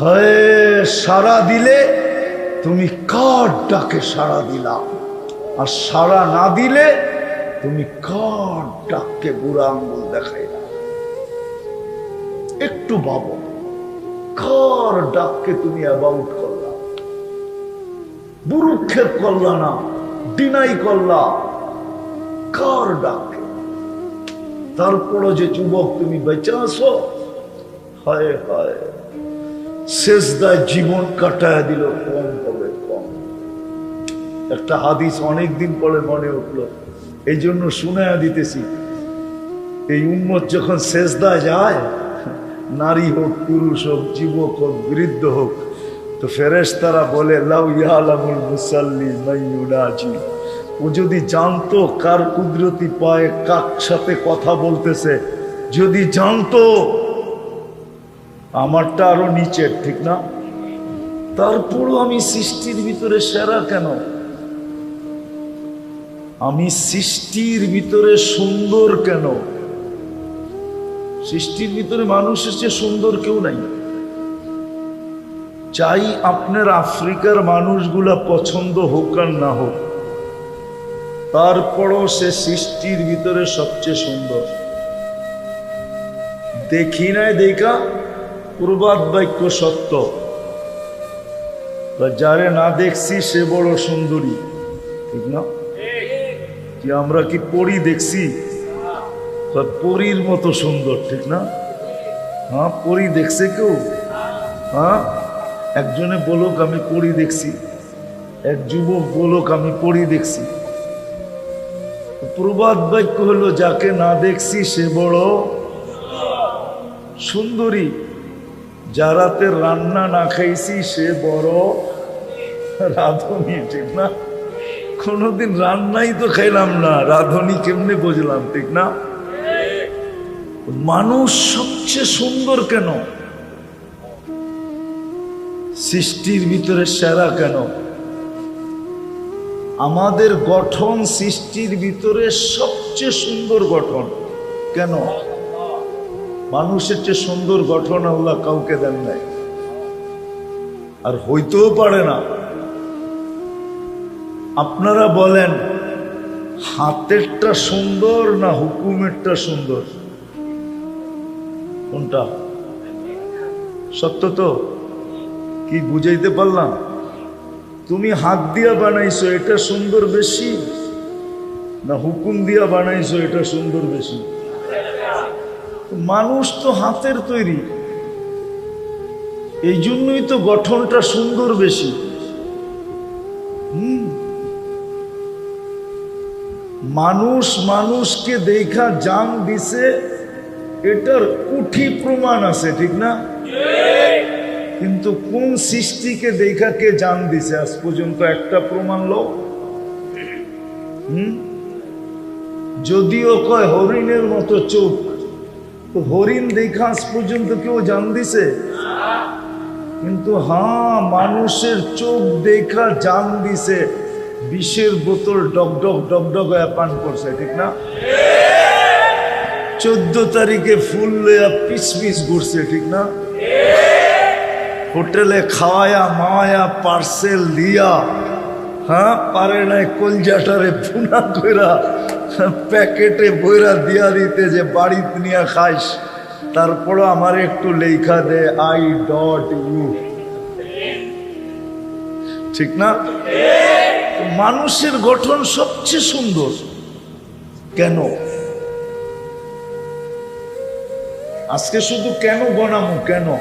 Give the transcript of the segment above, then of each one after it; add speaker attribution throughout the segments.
Speaker 1: হয় সারা দিলে তুমি কার ডাকে সারা দিলা? আর সারা না দিলে তুমি কার ডাককে বুড়া আঙ্গুল দেখাইলা? একটু ভাবো, কার ডাককে তুমি অ্যাবাউট করলা? বুরুক্ষেপ করলা না, ডিনাই করলা? কার ডাককে? তারপরও যে যুবক তুমি বেঁচে আসো হায় হায়। শেষদায় জীবন কাটায় দিল, কম হবে, কম। একটা হাদিস অনেক দিন পরে মনে উঠল। এই জন্য শুনায়া দিতেছি, এই উন্মত যখন শেষদায় যায়, নারী হোক, পুরুষ হোক, যুবক হোক, বৃদ্ধ হোক, তো ফেরেশ তারা বলে, লাউ ইয়ালামুল মুসাল্লি মাইয়ুনাজি ও যদি জানতো কার কুদরতি পায়ে কাক সাথে কথা বলতেছে, যদি জানতো আমারটা আরও নিচের, ঠিক না? তারপরও আমি সৃষ্টির ভিতরে সেরা কেন? আমি সৃষ্টির ভিতরে সুন্দর কেন? সৃষ্টির ভিতরে মানুষের চেয়ে সুন্দর কেউ নাই। চাই আপনার আফ্রিকার মানুষগুলা পছন্দ হোক আর না হোক, তারপরও সে সৃষ্টির ভিতরে সবচেয়ে সুন্দর। দেখি নাই দেখা? প্রবাদ বাক্য সত্য। যারে না দেখছি, সে বড় সুন্দরী। ঠিক না? কি আমরা কি পরি দেখছি? পরীর মতো সুন্দর, ঠিক না? হ্যাঁ পরি দেখছে কেউ? হ্যাঁ? একজনে বলুক, আমি পরি দেখছি। এক যুবক বলুক, আমি পরি দেখছি। প্রবাদ বাক্য হলো, যাকে না দেখছি, সে বড় সুন্দরী। যারাতে রান্না না খাইছি, সে বড় রাধুনি, ঠিক না? কোনোদিন রান্নাই তো খাইলাম না, রাধুনি কেমনে বুঝলাম, ঠিক না? মানুষ সবচেয়ে সুন্দর কেন? সৃষ্টির ভিতরে সেরা কেন? আমাদের গঠন সৃষ্টির ভিতরে সবচেয়ে সুন্দর গঠন, কেন? মানুষের চেয়ে সুন্দর গঠন আল্লাহ কাউকে দেন নাই। আর হইতেও পারে না। আপনারা বলেন, হাতেরটা সুন্দর না হুকুমেরটা সুন্দর? কোনটা? সত্য তো? কি বুঝাইতে পারলাম? তুমি হাত দিয়া বানাইছো, এটা সুন্দর বেশি, না হুকুম দিয়া বানাইছো, এটা সুন্দর বেশি? মানুষ তো হাতের তৈরি। এই জন্যই তো গঠনটা সুন্দর বেশি। মানুষ মানুষকে দেখা জান দিছে, এটার কুঠি প্রমাণ আছে, ঠিক না? কিন্তু কোন সৃষ্টিকে দেখা কে জান দিছে? আজ পর্যন্ত একটা প্রমাণ লো হুম। যদিও কয় হরিণের মতো চোখ তো হরিণ দেখা আজ পর্যন্ত কেউ জান দিছে? কিন্তু হ্যাঁ মানুষের চোখ দেখা জান দিছে। বিষের বোতল ডক ডক ডক ডক পান করছে, ঠিক না? চোদ্দ তারিখে ফুল লইয়া পিস পিস ঘুরছে, ঠিক না? হোটেলে খাওয়ায়া মাওয়ায়া পার্সেল দিয়া হ্যাঁ? পারে নাই কলজাটারে ফুনা কইরা প্যাকেটে বইরা দিয়া দিতে যে বাড়িতে নিয়ে খাইস, তারপরও আমার একটু লেখা দে, আই ডট ইউ। ঠিক না? মানুষের গঠন সবচেয়ে সুন্দর। কেন? আজকে শুধু কেন গণামু কেন?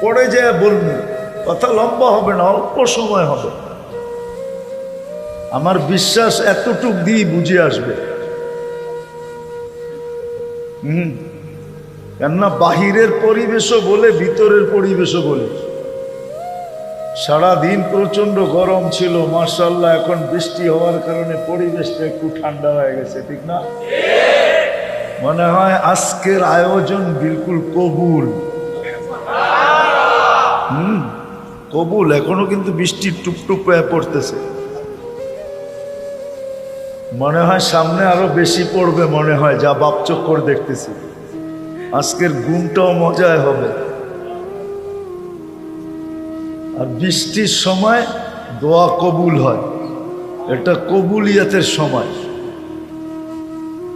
Speaker 1: পরে যায় বলব কথা লম্বা হবে না, অল্প সময় হবে। আমার বিশ্বাস এতটুক দিয়ে বুঝে আসবে। হুম। কেননা বাহিরের পরিবেশও বলে, ভিতরের পরিবেশও বলে। সারাদিন প্রচণ্ড গরম ছিল মার্শাল্লাহ এখন বৃষ্টি হওয়ার কারণে পরিবেশটা একটু ঠান্ডা হয়ে গেছে, ঠিক না? মনে হয় আজকের আয়োজন বিলকুল কবুল। হুম, কবুল, এখনও কিন্তু বৃষ্টি টুপটুপ পড়তেছে। মনে হয় সামনে আরও বেশি পড়বে মনে হয়, যা বাপ চক্কর দেখতেছি। আজকের গুণটাও মজায় হবে। আর বৃষ্টির সময় দোয়া কবুল হয়। এটা কবুলিয়াতের সময়।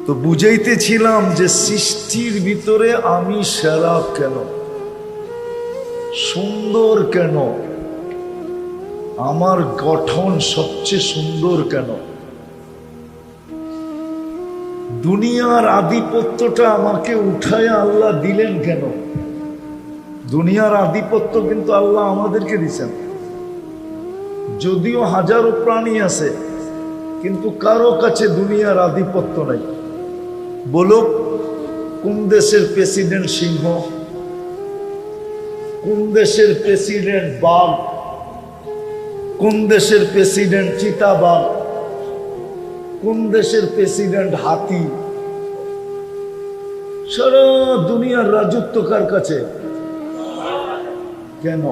Speaker 1: তো বুঝাইতেছিলাম যে সৃষ্টির ভিতরে আমি সেরা কেন? সুন্দর কেন? আমার গঠন সবচেয়ে সুন্দর কেন? দুনিয়ার আধিপত্যটা আমাকে উঠায় আল্লাহ দিলেন কেন? দুনিয়ার আধিপত্য কিন্তু আল্লাহ আমাদেরকে দিছেন। যদিও হাজারো প্রাণী আছে, কিন্তু কারও কাছে দুনিয়ার আধিপত্য নাই। বলো কোন দেশের প্রেসিডেন্ট সিংহ, কোন দেশের প্রেসিডেন্ট বাঘ, কোন দেশের প্রেসিডেন্ট চিতাবাঘ কোন দেশের প্রেসিডেন্ট হাতি? সারা দুনিয়ার রাজত্ব কার কাছে? কেন?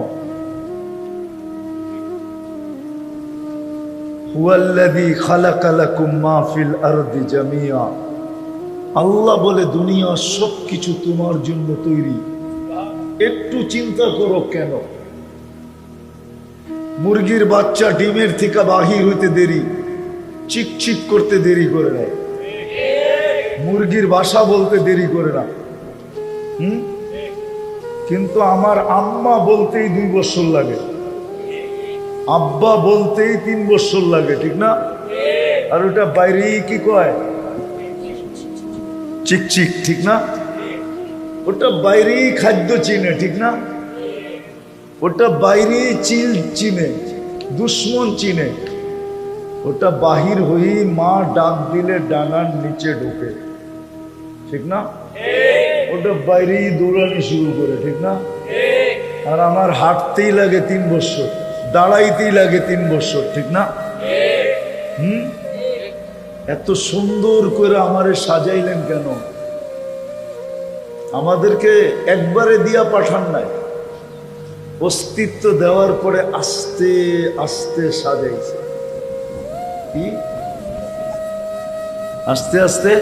Speaker 1: আল্লাহ বলে, দুনিয়া সবকিছু তোমার জন্য তৈরি। একটু চিন্তা করো কেন? মুরগির বাচ্চা ডিমের থেকে বাহির হইতে দেরি। চিকচিক করতে দেরি করে না। মুরগির বাসা বলতে দেরি করে না। হুম? কিন্তু আমার আম্মা বলতেই দুই বছর লাগে। আব্বা বলতেই তিন বছর লাগে, ঠিক না? আর ওটা বাইরেই কি কয়? চিকচিক ঠিক না? ওটা বাইরেই খাদ্য চিনে, ঠিক না? ওটা বাইরেই চিল চিনে, দুশ্মন চিনে। ওটা বাহির হয়েই মা ডাক দিলে ডানার নিচে ঢোকে। ঠিক না? ওটা বাইরেই দৌড়ানি শুরু করে ঠিক না? আর আমার হাঁটতেই লাগে তিন বছর দাঁড়াইতেই লাগে তিন বছর ঠিক না? হুম? এত সুন্দর করে আমারে সাজাইলেন কেন? আমাদেরকে একবারে দিয়া পাঠান নাই। অস্তিত্ব দেওয়ার পরে আস্তে আস্তে সাজাইছে। কি আস্তে আস্তে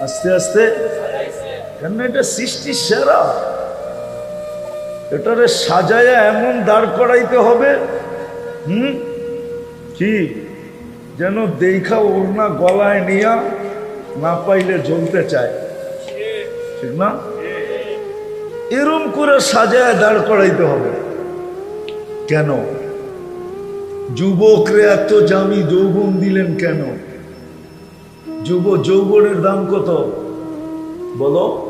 Speaker 1: আস্তে আস্তে। কেন এটা সৃষ্টি সেরা। এটারে সাজায়া এমন দাঁড় করাইতে হবে, হুম? কি? যেন দেখা ওড়না গলায় নিয়া না পাইলে জ্বলতে চায়। ঠিক না? এরম করে সাজায় দাঁড় করাইতে হবে। কেন? যুবকরে এত জামি যৌবন দিলেন কেন? যুব, যৌবনের দাম কত? বলো।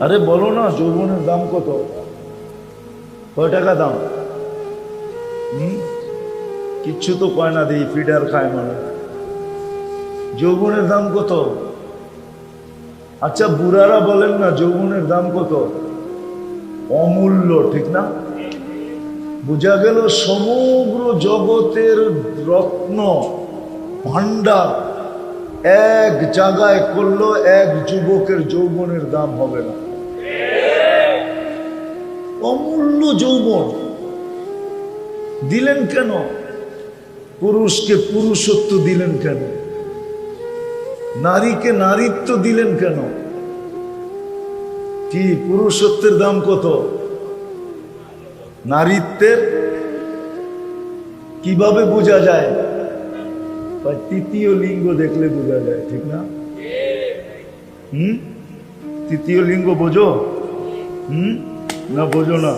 Speaker 1: আরে বলো না, যৌবনের দাম কত? কয় টাকা দাম? কিচ্ছু তো কয় না দিই ফিডার খায় মানে যৌবনের দাম কত? আচ্ছা বুড়ারা বলেন না, যৌবনের দাম কত? অমূল্য, ঠিক না? বোঝা গেল সমগ্র জগতের রত্ন ভান্ডার এক জায়গায় করল, এক যুবকের যৌবনের দাম হবে না। অমূল্য যৌবন। দিলেন কেন? পুরুষকে পুরুষত্ব দিলেন কেন? নারীকে নারীত্ব দিলেন কেন? কি পুরুষত্বের দাম কত? নারীত্বের কীভাবে বোঝা যায়? তৃতীয় লিঙ্গ দেখলে বোঝা যায়, ঠিক না? হুম? তৃতীয় লিঙ্গ বোঝো? হুম? না, বোঝো না।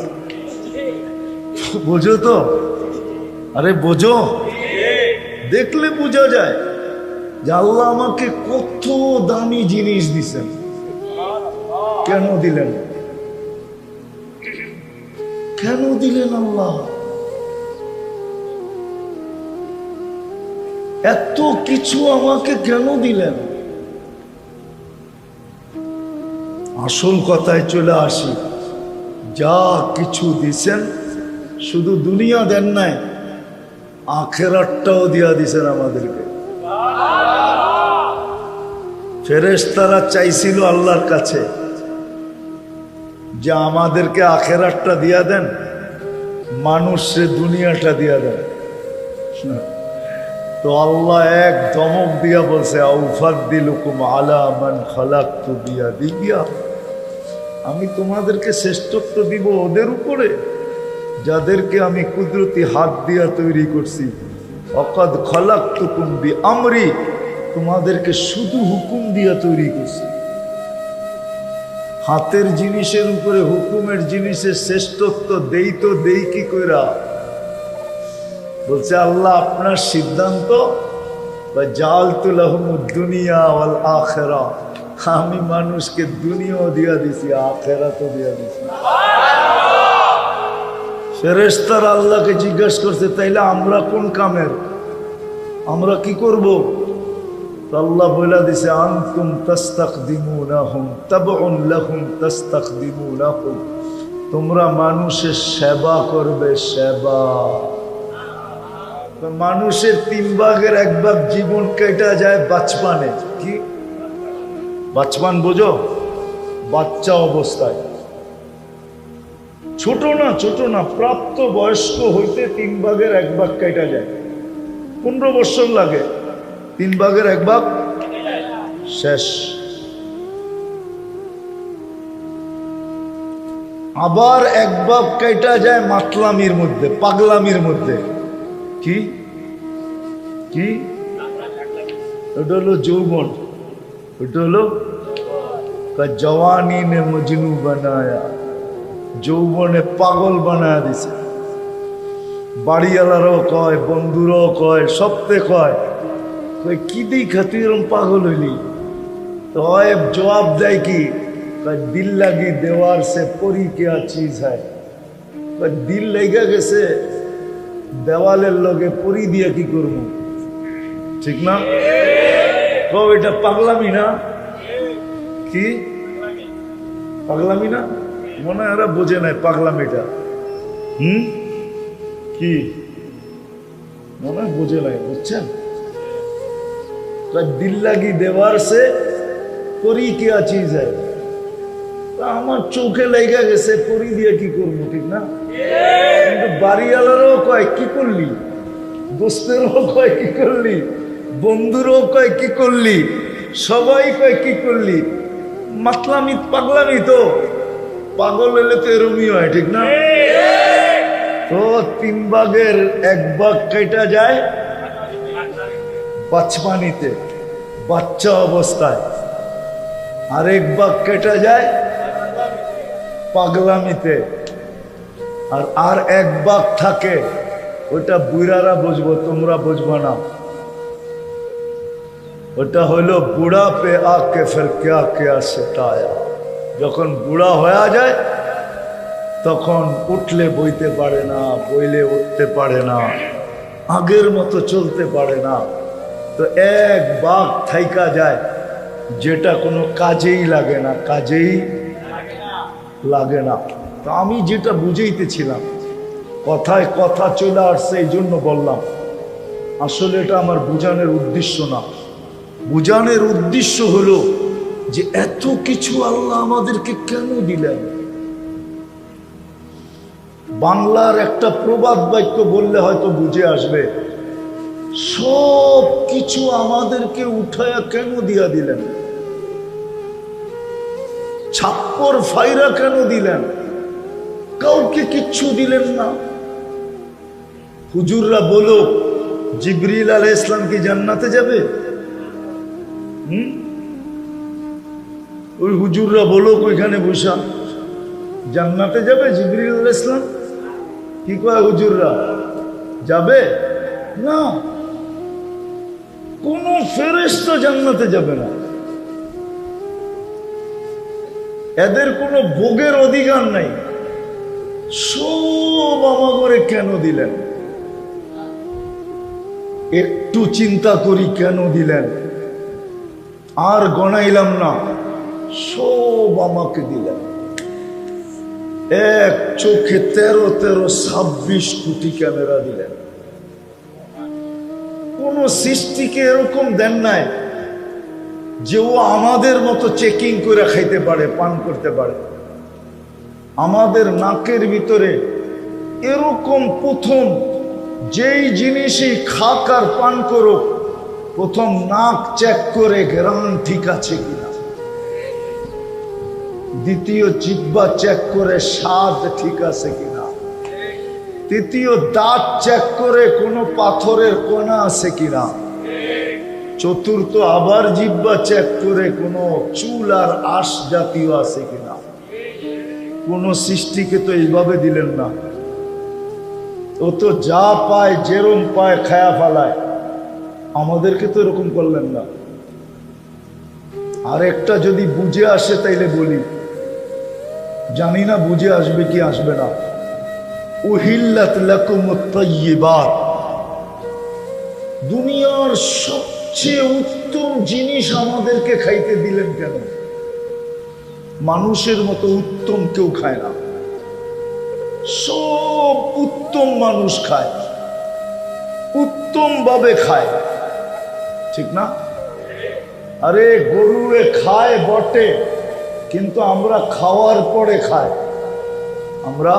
Speaker 1: বোঝো তো? আরে, বোঝো? দেখলে বোঝা যায় যে আল্লাহ আমাকে কত দামি জিনিস দিছেন। কেন দিলেন? কেন দিলেন আল্লাহ? এত কিছু আমাকে কেন দিলেন? আসল কথায় চলে আসি, যা কিছু দিছেন শুধু দুনিয়া দেন নাই, আখেরাতটাও দিয়া দিছেন আমাদেরকে। ফেরেশতারা চাইছিল আল্লাহর কাছে যে আমাদেরকে আখেরাতটা দিয়া দেন, মানুষে দুনিয়াটা দিয়া দেন তো আল্লাহ এক দমক দিয়া বলছে আউফাদ দিলুকুম আলা মান খালাক তু বিয়া দিবিয়া আমি তোমাদেরকে শ্রেষ্ঠত্ব দিব ওদের উপরে, যাদেরকে আমি কুদরতি হাত দিয়া তৈরি করছি। অকদ খলাক তুকুম্বি আমরি তোমাদেরকে শুধু হুকুম দিয়া তৈরি করছি। হাতের জিনিসের উপরে হুকুমের জিনিসের শ্রেষ্ঠত্ব দেই তো দেই কি কইরা? বলছে, আল্লাহ আপনার সিদ্ধান্ত বা জাল তুলাহম দুনিয়া ওয়াল আখেরা। আমি মানুষকে দুনিয়াও দিয়া দিছি আখেরা তো দিয়া দিছি। ফেরেস্তার আল্লাহকে জিজ্ঞাসা করছে, তাইলে আমরা কোন কামের? আমরা কি করব? আল্লাহ বলে দিছে, আনতুম তাস্তাকদিমুনাহুম তোমরা মানুষের সেবা করবে, সেবা। মানুষের তিন ভাগের এক ভাগ জীবন কেটা যায় বাচপানে। কি? বাচপান বোঝো? বাচ্চা অবস্থায়। ছোট না ছোট না প্রাপ্ত বয়স্ক হইতে তিন ভাগের এক ভাগ কেটা যায়। পনেরো বছর লাগে। তিন ভাগের এক ভাগ? শেষ। আবার এক ভাগ কেটা যায় মাতলামির মধ্যে, পাগলামির মধ্যে। কি? কি? ওটা হলো যৌবন। ওটা হলো জওয়ানি নে মজনু বানায়া, যৌবনে পাগল বানায়া দিছে। বাড়িওয়ালারাও কয়, বন্ধুরও কয় কয় কয় কি দেখা, তুই এরম পাগল হইলি? তো জবাব দেয় কি দিল লাগি দেওয়ার সে পরি কেয়া চিজ হয় দিল লেগে গেছে, দেওয়ালের লগে পরি দিয়ে কি করব? ঠিক না? কও, এটা পাগলামি না? কি? পাগলামি না? মনে হয় ওরা বোঝে নাই পাগলামিটা। হুম? কি? মনে হয় বোঝে নাই, বুঝছেন? দিল লাগি দেওয়ার সে পরি কেয়া তা আমার চোখে লেগে গেছে, পরি দিয়ে কি করব, ঠিক না? কিন্তু বাড়িওয়ালারও কয়, কি করলি? দোস্তেরও কয়, কি করলি? বন্ধুরও কয়, কি করলি? সবাই কয়, কি করলি? মাতলামি, পাগলামি তো। পাগল এলে তো এরমই হয়, ঠিক না? তো তিন ভাগের এক ভাগ কেটা যায় বাচপানিতে বাচ্চা অবস্থায়। আরেক ভাগ কেটে যায় পাগলামিতে। আর আর এক ভাগ থাকে, ওটা বুড়ারা বুঝব, তোমরা বুঝব না। ওটা হলো বুড়া পে আকে, ফের কেয়া কেয়া সেটায়া। যখন বুড়া হয়ে যায়, তখন উঠলে বইতে পারে না, বইলে উঠতে পারে না, আগের মতো চলতে পারে না। তো এক বাঘ থাইকা যায়, যেটা কোনো কাজেই লাগে না, কাজেই লাগে না। তো আমি যেটা বুঝাইতেছিলাম, কথায় কথা চলে আসছে এই জন্য বললাম, আসলে এটা আমার বুঝানোর উদ্দেশ্য না। বুঝানোর উদ্দেশ্য হলো যে এত কিছু আল্লাহ আমাদেরকে কেন দিলেন? বাংলার একটা প্রবাদ বাক্য বললে হয়তো বুঝে আসবে সব কিছু আমাদেরকে উঠায়া কেন দিয়া দিলেন? ছাপ্পর ফাইরা কেন দিলেন? কাউকে কিচ্ছু দিলেন না। হুজুররা বলো, জিবরিল আল ইসলাম কি জান্নাতে যাবে? ওই হুজুররা বলো ওইখানে বসা, জান্নাতে যাবে জিবরিল আল ইসলাম কি কয় হুজুররা? যাবে? না। কোন ফেরেস্তা জান্নাতে যাবে না। এদের কোনো ভোগের অধিকার নাই। সব আমাগরে কেন দিলেন? একটু চিন্তা করি কেন দিলেন? আর গণাইলাম না। সব আমাকে দিলেন। এক চোখে তেরো তেরো ছাব্বিশ কোটি ক্যামেরা দিলেন। কোন সৃষ্টিকে এরকম দেন নাই যে ও আমাদের মতো চেকিং করে খাইতে পারে, পান করতে পারে। আমাদের নাকের ভিতরে এরকম প্রথম যেই জিনিসই খাক আর পান করুক, প্রথম নাক চেক করে গ্রাম ঠিক আছে কিনা। দ্বিতীয় জিব্বা চেক করে স্বাদ ঠিক আছে কিনা। তৃতীয় দাঁত চেক করে কোনো পাথরের কোনা আছে কিনা? চতুর্থ আবার জিব্বা চেক করে কোনো চুল আর আশ জাতীয় আছে কিনা? কোন সৃষ্টিকে তো এইভাবে দিলেন না। ও তো যা পায়, যেরম পায়, খায়া ফালায়। আমাদেরকে তো এরকম করলেন না। আর একটা যদি বুঝে আসে তাইলে বলি। জানি না বুঝে আসবে কি আসবে না। উহিল্লাত লাকুম তাইয়্যিবাত দুনিয়ার সবচেয়ে উত্তম জিনিস আমাদেরকে খাইতে দিলেন কেন? মানুষের মতো উত্তম কেউ খায় না। সব উত্তম মানুষ খায়। উত্তম ভাবে খায়। ঠিক না? আরে গরুয়ে খায় বটে, কিন্তু আমরা খাওয়ার পরে খায় আমরা